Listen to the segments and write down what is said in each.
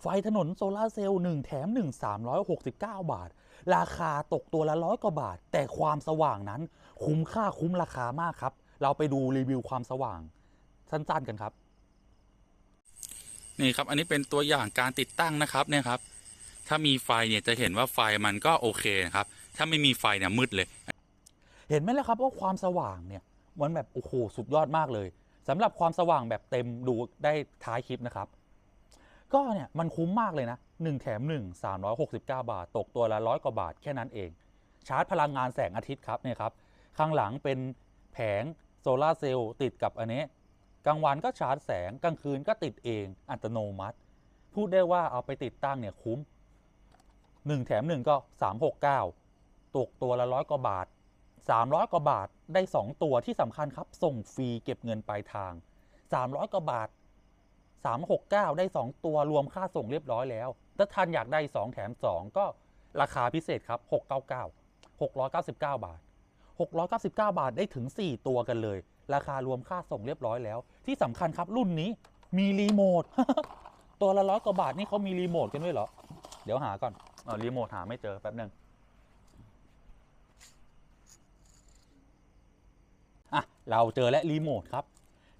ไฟถนนโซลาร์เซลล์1แถม 1 369 บาท ราคาตกตัวละร้อยกว่าบาท แต่ความสว่างนั้นคุ้มค่าคุ้มราคามากครับ เราไปดูรีวิวความสว่างสั้นๆกันครับ นี่ครับ อันนี้เป็นตัวอย่างการติดตั้งนะครับเนี่ยครับ ถ้ามีไฟเนี่ยจะเห็นว่าไฟมันก็โอเคนะครับ ถ้าไม่มีไฟเนี่ยมืดเลย เห็นไหมล่ะครับว่าความสว่างเนี่ยมันแบบโอ้โหสุดยอดมากเลยสำหรับความสว่างแบบเต็มดูได้ท้ายคลิปนะครับ ก็เนี่ยมันคุ้มมากเลยนะ 1 แถม 1 369 บาท ตกตัวละร้อยกว่าบาทแค่นั้นเอง ชาร์จพลังงานแสงอาทิตย์ครับเนี่ยครับ ข้างหลังเป็นแผงโซลาเซลล์ติดกับอันนี้ กลางวันก็ชาร์จแสงกลางคืนก็ติดเองอัตโนมัติ พูดได้ว่าเอาไปติดตั้งเนี่ยคุ้ม 1 แถม 1 ก็ 369 ตกตัวละร้อยกว่าบาท 300 กว่าบาทได้ 2 ตัวที่สำคัญครับ ส่งฟรีเก็บเงินปลายทาง 300 กว่าบาท 369 ได้ 2 ตัวรวมค่าส่งเรียบร้อยแล้ว ถ้าท่านอยากได้ 2 แถม 2 ก็ราคาพิเศษครับ 699 699 บาท 699 บาทได้ถึง 4 ตัวกันเลย ราคารวมค่าส่งเรียบร้อยแล้ว ที่สำคัญครับรุ่นนี้มีรีโมท ตัวละร้อยกว่าบาทนี่เขามีรีโมทกันด้วยเหรอ เดี๋ยวหาก่อนออรีโมทหาไม่เจอแป๊บหนึ่งอะเราเจอและรีโมทครับ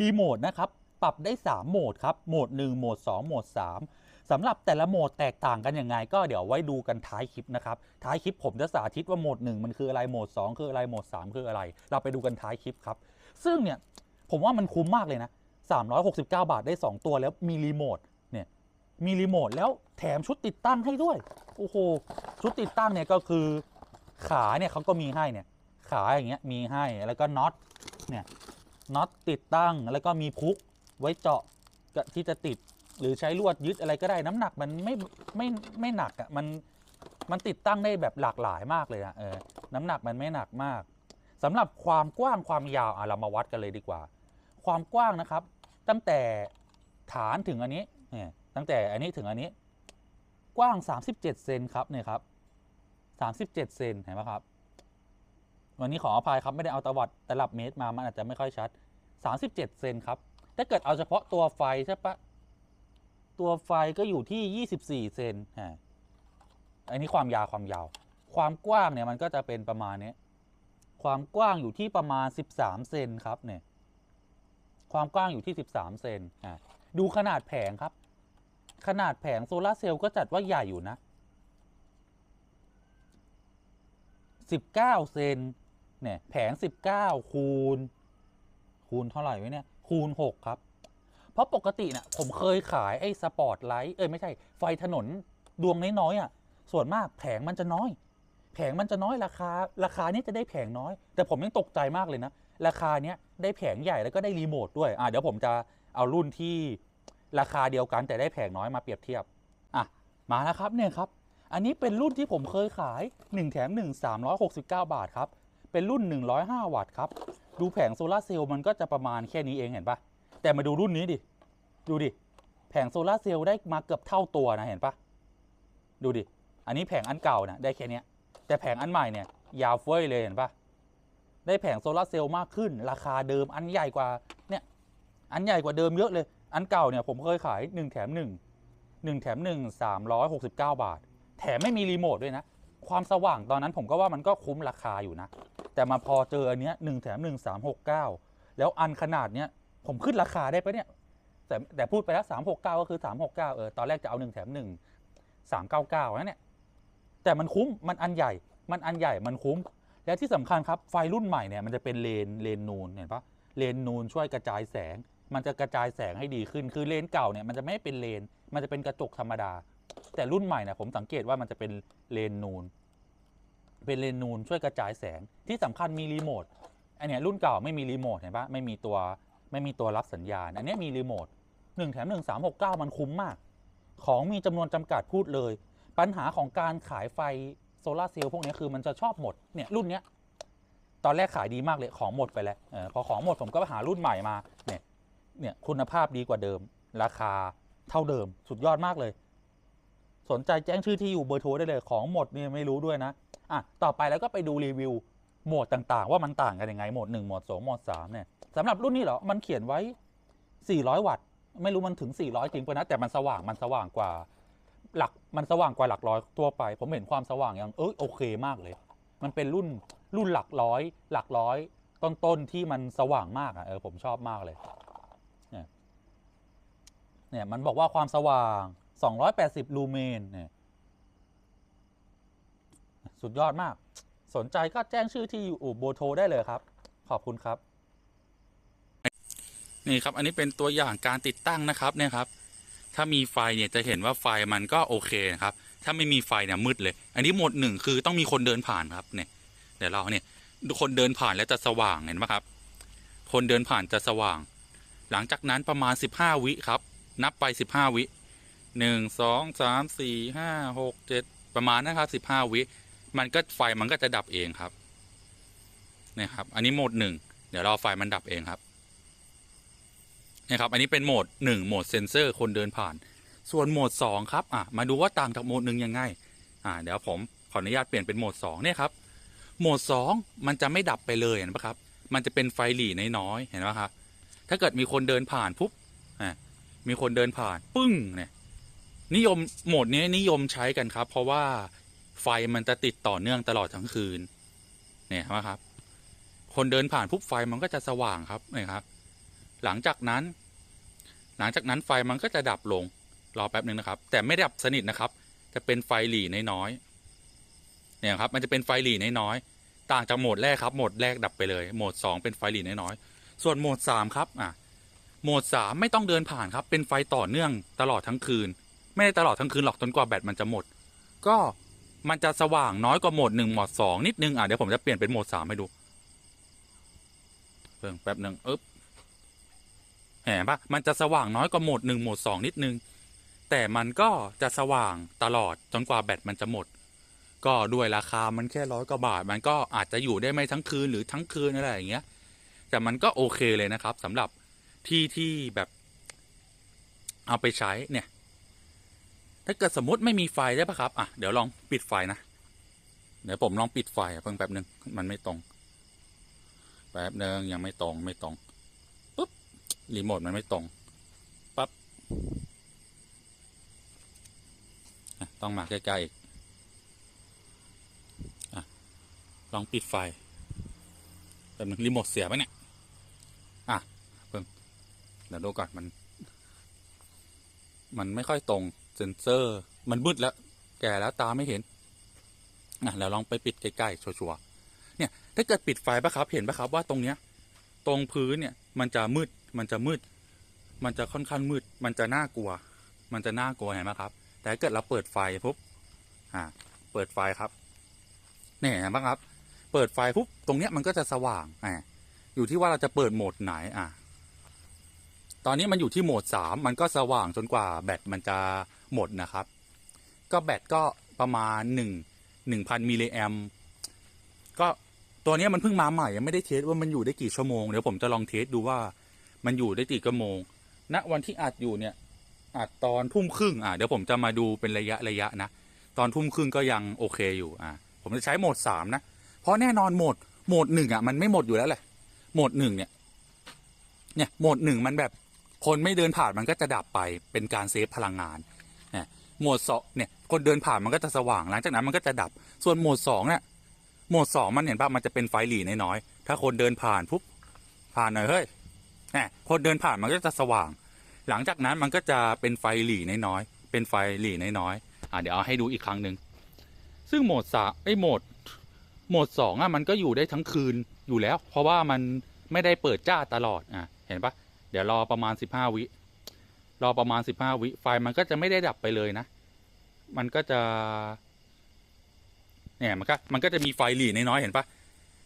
รีโมทนะครับ ปรับได้ 3 โหมดครับ โหมด 1 โหมด 2 โหมด 3 สำหรับแต่ละโหมดแตกต่างกันยังไง ก็เดี๋ยวไว้ดูกันท้ายคลิปนะครับ ท้ายคลิปผมจะสาธิตว่าโหมด 1 มันคืออะไร โหมด 2 คืออะไร โหมด 3 คืออะไร เราไปดูกันท้ายคลิปครับ ซึ่งเนี่ยผมว่ามันคุ้มมากเลยนะ 369 บาทได้ 2 ตัวแล้วมีรีโมท เนี่ย มีรีโมทแล้วแถมชุดติดตั้งให้ด้วย โอ้โห ชุดติดตั้งเนี่ยก็คือขาเนี่ยเขาก็มีให้เนี่ย ขาอย่างเงี้ยมีให้ แล้วก็น็อต เนี่ยน็อตติดตั้งแล้วก็มีพุก ไว้เจาะที่จะติดหรือใช้ลวดยึดอะไรก็ได้น้ำหนักมันไม่ไม่ไม่หนักอะ่ะมันมันติดตั้งได้แบบหลากหลายมากเลยอะเออน้ำหนักมันไม่หนักมากสำหรับความกว้างความยาวอะเรามาวัดกันเลยดีกว่า ความกว้างนะครับ ตั้งแต่ฐานถึงอันนี้เนี่ยตั้งแต่อันนี้ถึงอันนี้ กว้าง 37เซนครับเนี่ยครับ37เซนเห็นไหมครับวันนี้ขออภัยครับไม่ได้เอาตวัดตลับเมตรมามันอาจจะไม่ค่อยชัด 37เซนครับ ถ้าเกิดเอาเฉพาะตัวไฟใช่ปะตัวไฟก็อยู่ที่ 24 เซนฮะอันนี้ความยาวความยาว ความกว้างเนี่ยมันก็จะเป็นประมาณนี้ความกว้างอยู่ที่ประมาณ 13 เซนครับเนี่ย ความกว้างอยู่ที่ 13 เซนฮะดูขนาดแผงครับ ขนาดแผงโซลาเซลล์ก็จัดว่าใหญ่อยู่นะ 19 เซนเนี่ยแผง 19 คูณ คูณเท่าไหร่ไว้เนี่ยคูณ 6 ครับ เพราะปกติเนี่ยผมเคยขายไอ้สปอร์ตไลท์เอ้ยไม่ใช่ไฟถนนดวงน้อยๆอะส่วนมากแผงมันจะน้อย แผงมันจะน้อยราคา ราคานี้จะได้แผงน้อย แต่ผมยังตกใจมากเลยนะ ราคาเนี้ยได้แผงใหญ่แล้วก็ได้รีโมทด้วยอะเดี๋ยวผมจะเอารุ่นที่ราคาเดียวกันแต่ได้แผงน้อยมาเปรียบเทียบอะมาแล้วครับเนี่ยครับอันนี้เป็นรุ่นที่ผมเคยขาย 1 แถม 1 369 บาทครับ เป็นรุ่น 105 วัตต์ครับ ดูแผงโซลาเซลล์มันก็จะประมาณแค่นี้เองเห็นปะแต่มาดูรุ่นนี้ดิ ดูดิ แผงโซลาเซลล์ได้มาเกือบเท่าตัวนะเห็นปะดูดิ อันนี้แผงอันเก่านะได้แค่นี้แต่แผงอันใหม่เนี่ยยาวเฟ้ยเลยเห็นปะได้แผงโซลาเซลล์มากขึ้น ราคาเดิมอันใหญ่กว่าเนี่ยอันใหญ่กว่าเดิมเยอะเลย อันเก่าเนี่ยผมเคยขาย 1 แถม 1 1 แถม 1 369 บาท แถมไม่มีรีโมทด้วยนะ ความสว่างตอนนั้นผมก็ว่ามันก็คุ้มราคาอยู่นะ แต่มาพอเจออันเนี้ยหนึ่งแถมหนึ่งสามหกเก้าแล้วอันขนาดเนี้ยผมขึ้นราคาได้ปะเนี่ย แต่แต่พูดไปแล้วสามหกเก้าก็คือสามหกเก้าเออตอนแรกจะเอาหนึ่งแถมหนึ่งสามเก้าเก้านะเนี่ยแต่มันคุ้มมันอันใหญ่ มันอันใหญ่มันคุ้ม และที่สำคัญครับไฟรุ่นใหม่เนี่ยมันจะเป็นเลนเลนนูนเห็นปะเลนนูนช่วยกระจายแสง มันจะกระจายแสงให้ดีขึ้น คือเลนเก่าเนี่ยมันจะไม่เป็นเลน มันจะเป็นกระจกธรรมดา แต่รุ่นใหม่เนี่ยผมสังเกตว่ามันจะเป็นเลนนูน เป็นเลนูนช่วยกระจายแสงที่สำคัญมีรีโมทอันนี้รุ่นเก่าไม่มีรีโมทเห็นปะไม่มีตัวไม่มีตัวรับสัญญาณ อันนี้มีรีโมทหนึ่งแถมหนึ่งสามหกเก้ามันคุ้มมาก ของมีจำนวนจำกัดพูดเลย ปัญหาของการขายไฟโซลาเซลล์พวกนี้คือมันจะชอบหมดเนี่ยรุ่นเนี้ยตอนแรกขายดีมากเลยของหมดไปแล้วออพอของหมดผมก็ไปหารุ่นใหม่มาเนี่ยเนี่ยคุณภาพดีกว่าเดิม ราคาเท่าเดิมสุดยอดมากเลย สนใจแจ้งชื่อที่อยู่เบอร์โทรได้เลยของหมดเนี่ยไม่รู้ด้วยนะ อะต่อไปแล้วก็ไปดูรีวิวโหมดต่างๆ ว่ามันต่างกันยังไงโหมด1โหมด2โหมด3เนี่ยสำหรับรุ่นนี้เหรอมันเขียนไว้ 400 วัตต์ ไม่รู้มันถึง 400 จริงป่ะนะแต่มันสว่างมันสว่างกว่า หลักมันสว่างกว่าหลักร้อยทั่วไป ผมเห็นความสว่างอย่างเออโอเคมากเลย มันเป็นรุ่นรุ่นหลักร้อย หลักร้อย ต้นๆที่มันสว่างมากอะเออผมชอบมากเลยเนี่ยเนี่ยมันบอกว่าความสว่าง 280 ลูเมนเนี่ย สุดยอดมาก สนใจก็แจ้งชื่อที่อยู่โบโทรได้เลยครับ ขอบคุณครับ นี่ครับ อันนี้เป็นตัวอย่างการติดตั้งนะครับเนี่ยครับ ถ้ามีไฟเนี่ยจะเห็นว่าไฟมันก็โอเคนะครับ ถ้าไม่มีไฟเนี่ยมืดเลย อันนี้หมดหนึ่งคือต้องมีคนเดินผ่านครับเนี่ยเดี๋ยวเราเนี่ยคนเดินผ่านแล้วจะสว่างเห็นไหมครับ คนเดินผ่านจะสว่าง หลังจากนั้นประมาณสิบห้าวิครับ นับไปสิบห้าวิหนึ่งสองสามสี่ห้าหกเจ็ดประมาณนะครับสิบห้าวิ มันก็ไฟมันก็จะดับเองครับเนี่ยครับ อันนี้โหมดหนึ่งเดี๋ยวรอไฟมันดับเองครับนะครับ อันนี้เป็นโหมด1โหมดเซนเซอร์คนเดินผ่าน ส่วนโหมด2ครับอะมาดูว่าต่างจากโหมดหนึ่งยังไงอ่าเดี๋ยวผมขออนุญาตเปลี่ยนเป็นโหมด2เนี่ยครับโหมด2มันจะไม่ดับไปเลยเห็นปะครับ มันจะเป็นไฟหลีน้อยๆเห็นปะครับ ถ้าเกิดมีคนเดินผ่านปุ๊บอ่ามีคนเดินผ่าน ปึ้งเนี่ยนิยมโหมดนี้นิยมใช้กันครับ เพราะว่า ไฟมันจะติดต่อเนื่องตลอดทั้งคืน เนี่ยนะครับ คนเดินผ่านปุ๊บไฟมันก็จะสว่างครับเนี่ยครับ หลังจากนั้น หลังจากนั้นไฟมันก็จะดับลง รอแป๊บหนึ่งนะครับ แต่ไม่ดับสนิทนะครับ จะเป็นไฟหลีน้อยๆเนี่ยครับ มันจะเป็นไฟหลีน้อยๆต่างจากโหมดแรกครับโหมดแรกดับไปเลยโหมดสองเป็นไฟหลีน้อยๆส่วนโหมดสามครับอะโหมดสามไม่ต้องเดินผ่านครับ เป็นไฟต่อเนื่องตลอดทั้งคืน ไม่ได้ตลอดทั้งคืนหรอกจนกว่าแบตมันจะหมด ก็ มันจะสว่างน้อยกว่าโหมดหนึ่งโหมดสองนิดนึงอะเดี๋ยวผมจะเปลี่ยนเป็นโหมดสามให้ดูเพิ่งแป๊บหนึ่งอึ๊บเห็นปะมันจะสว่างน้อยกว่าโหมดหนึ่งโหมดสองนิดนึง แต่มันก็จะสว่างตลอดจนกว่าแบตมันจะหมด ก็ด้วยราคามันแค่ร้อยกว่าบาท มันก็อาจจะอยู่ได้ไม่ทั้งคืนหรือทั้งคืนอะไรอย่างเงี้ย แต่มันก็โอเคเลยนะครับสำหรับที่ที่แบบ เอาไปใช้เนี่ย ถ้าเกิดสมมติไม่มีไฟได้ปะครับ อะ เดี๋ยวลองปิดไฟนะ เดี๋ยวผมลองปิดไฟเพิ่งแป๊บหนึ่งมันไม่ตรง แป๊บหนึ่งยังไม่ตรงไม่ตรงปุ๊บรีโมทมันไม่ตรงปั๊บต้องมาใกล้ๆอีกอะลองปิดไฟแป๊บนึงรีโมทเสียปะเนี่ย อะเพิ่งเดี๋ยวดูก่อนมัน มันไม่ค่อยตรง เซนเซอร์ มันมืดแล้ว แก่แล้วตาไม่เห็นอะแล้วลองไปปิดใกล้ๆชัวร์ๆเนี่ย ถ้าเกิดปิดไฟปะครับ เห็นปะครับว่าตรงเนี้ย ตรงพื้นเนี่ย มันจะมืด มันจะมืด มันจะค่อนข้างมืด มันจะน่ากลัว มันจะน่ากลัวเห็นไหมครับ แต่ถ้าเกิดเราเปิดไฟปุ๊บ อ่า เปิดไฟครับ เนี่ยเห็นไหมครับ เปิดไฟปุ๊บ ตรงเนี้ยมันก็จะสว่าง อ่า อยู่ที่ว่าเราจะเปิดโหมดไหน อ่าตอนนี้มันอยู่ที่โหมดสามมันก็สว่างจนกว่าแบตมันจะ หมดนะครับ ก็แบตก็ประมาณหนึ่งหนึ่งพันมิลลิแอมก็ตัวนี้มันเพิ่งมาใหม่ยังไม่ได้เทสว่ามันอยู่ได้กี่ชั่วโมงเดี๋ยวผมจะลองเทสดูว่ามันอยู่ได้กี่ชั่วโมงณวันที่อัดอยู่เนี่ยอัดตอนทุ่มครึ่งอะเดี๋ยวผมจะมาดูเป็นระยะระยะนะตอนทุ่มครึ่งก็ยังโอเคอยู่อะผมจะใช้โหมดสามนะเพราะแน่นอนโหมดโหมดหนึ่งอะมันไม่หมดอยู่แล้วแหละโหมดหนึ่งเนี่ยเนี่ยโหมดหนึ่งมันแบบคนไม่เดินผ่านมันก็จะดับไปเป็นการเซฟพลังงาน หมดสองเนี่ยคนเดินผ่านมันก็จะสว่างหลังจากนั้นมันก็จะดับ ส่วนโหมดสองเนี่ยโหมดสองมันเห็นป่ะมันจะเป็นไฟหลีน้อยๆถ้าคนเดินผ่านปุ๊บผ่านหน่อยเฮ้ยแหมคนเดินผ่านมันก็จะสว่าง หลังจากนั้นมันก็จะเป็นไฟหลีน้อยๆเป็นไฟหลีน้อยๆอะเดี๋ยวเอาให้ดูอีกครั้งหนึ่งซึ่งโหมดสาไอ้โหมดโหมดสองอะมันก็อยู่ได้ทั้งคืนอยู่แล้ว เพราะว่ามันไม่ได้เปิดจ้าตลอดอะเห็นปะเดี๋ยวรอประมาณสิบห้าวิ รอประมาณสิบห้าวิไฟมันก็จะไม่ได้ดับไปเลยนะ มันก็จะ เนี่ยมันก็มันก็จะมีไฟหลีน้อยๆเห็นปะ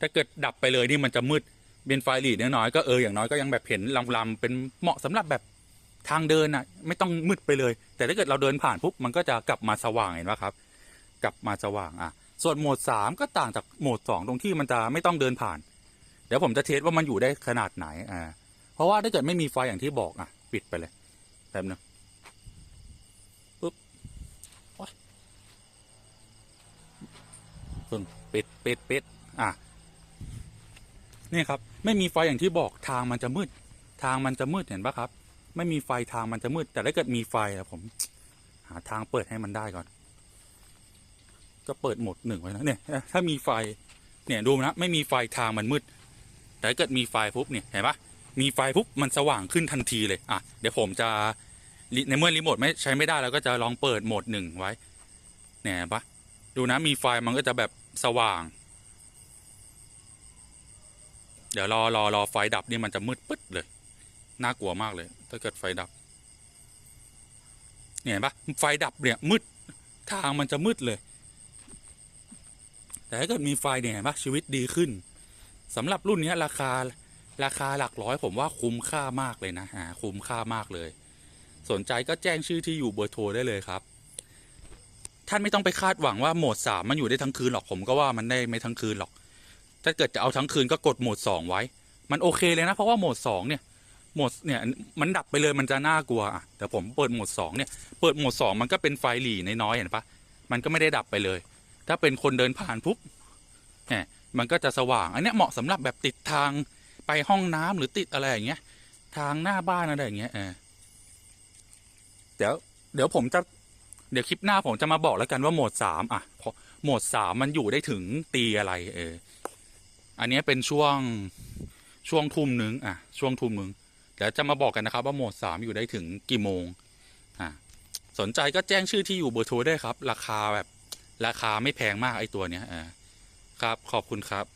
ถ้าเกิดดับไปเลยนี่มันจะมืดเป็นไฟหลีน้อยๆก็เอออย่างน้อยก็ยังแบบเห็นลำๆเป็นเหมาะสำหรับแบบทางเดินอะ ไม่ต้องมืดไปเลย แต่ถ้าเกิดเราเดินผ่านปุ๊บมันก็จะกลับมาสว่างเห็นปะครับ กลับมาสว่างอะ ส่วนโหมดสามก็ต่างจากโหมดสองตรงที่มันจะไม่ต้องเดินผ่าน เดี๋ยวผมจะเทสว่ามันอยู่ได้ขนาดไหนอ่าเพราะว่าถ้าเกิดไม่มีไฟอย่างที่บอกอะ ปิดไปเลย แป๊บนึงปุ๊บโอ๊ยเพิ่งปิดปิดปิดอะนี่ครับ ไม่มีไฟอย่างที่บอกทางมันจะมืด ทางมันจะมืดเห็นปะครับ ไม่มีไฟทางมันจะมืด แต่ถ้าเกิดมีไฟอะผม หาทางเปิดให้มันได้ก่อน ก็เปิดหมดหนึ่งไว้นะเนี่ย ถ้ามีไฟ เนี่ยดูนะ ไม่มีไฟทางมันมืด แต่ถ้าเกิดมีไฟปุ๊บเนี่ยเห็นปะ มีไฟปุ๊บมันสว่างขึ้นทันทีเลยอะเดี๋ยวผมจะในเมื่อรีโมทไม่ใช้ไม่ได้เราก็จะลองเปิดโหมดหนึ่งไว้เนี่ยเห็นปะดูนะมีไฟมันก็จะแบบสว่าง เดี๋ยวรอรอรอไฟดับนี่มันจะมืดปึ๊ดเลยน่ากลัวมากเลย ถ้าเกิดไฟดับ เนี่ยเห็นปะไฟดับเนี่ยมืดทางมันจะมืดเลย แต่ถ้าเกิดมีไฟเนี่ยเห็นปะชีวิตดีขึ้นสำหรับรุ่นเนี้ยราคา ราคาหลักร้อยผมว่าคุ้มค่ามากเลยนะฮะคุ้มค่ามากเลย สนใจก็แจ้งชื่อที่อยู่เบอร์โทรได้เลยครับ ท่านไม่ต้องไปคาดหวังว่าโหมดสามมันอยู่ได้ทั้งคืนหรอกผมก็ว่ามันได้ไม่ทั้งคืนหรอก ถ้าเกิดจะเอาทั้งคืนก็กดโหมดสองไว้ มันโอเคเลยนะ เพราะว่าโหมดสองเนี่ยโหมดเนี่ยมันดับไปเลยมันจะน่ากลัวอะแต่ผมเปิดโหมดสองเนี่ยเปิดโหมดสองมันก็เป็นไฟหลีน้อยๆเห็นปะมันก็ไม่ได้ดับไปเลย ถ้าเป็นคนเดินผ่านปุ๊บเนี่ยมันก็จะสว่าง อันนี้เหมาะสำหรับแบบติดทาง ห้องน้ำหรือติดอะไรอย่างเงี้ย ทางหน้าบ้านอะไรอย่างเงี้ยเออเดี๋ยว เดี๋ยวผมจะ เดี๋ยวคลิปหน้าผมจะมาบอกแล้วกันว่าโหมดสามอะโหมดสามมันอยู่ได้ถึงตีอะไร เออ อันนี้เป็นช่วงช่วงทุ่มหนึ่งอะ ช่วงทุ่มหนึ่งเดี๋ยวจะมาบอกกันนะครับ ว่าโหมดสามอยู่ได้ถึงกี่โมงอะสนใจก็แจ้งชื่อที่อยู่เบอร์โทรได้ครับ ราคาแบบ ราคาไม่แพงมากไอ้ตัวเนี้ยอ่าครับขอบคุณครับ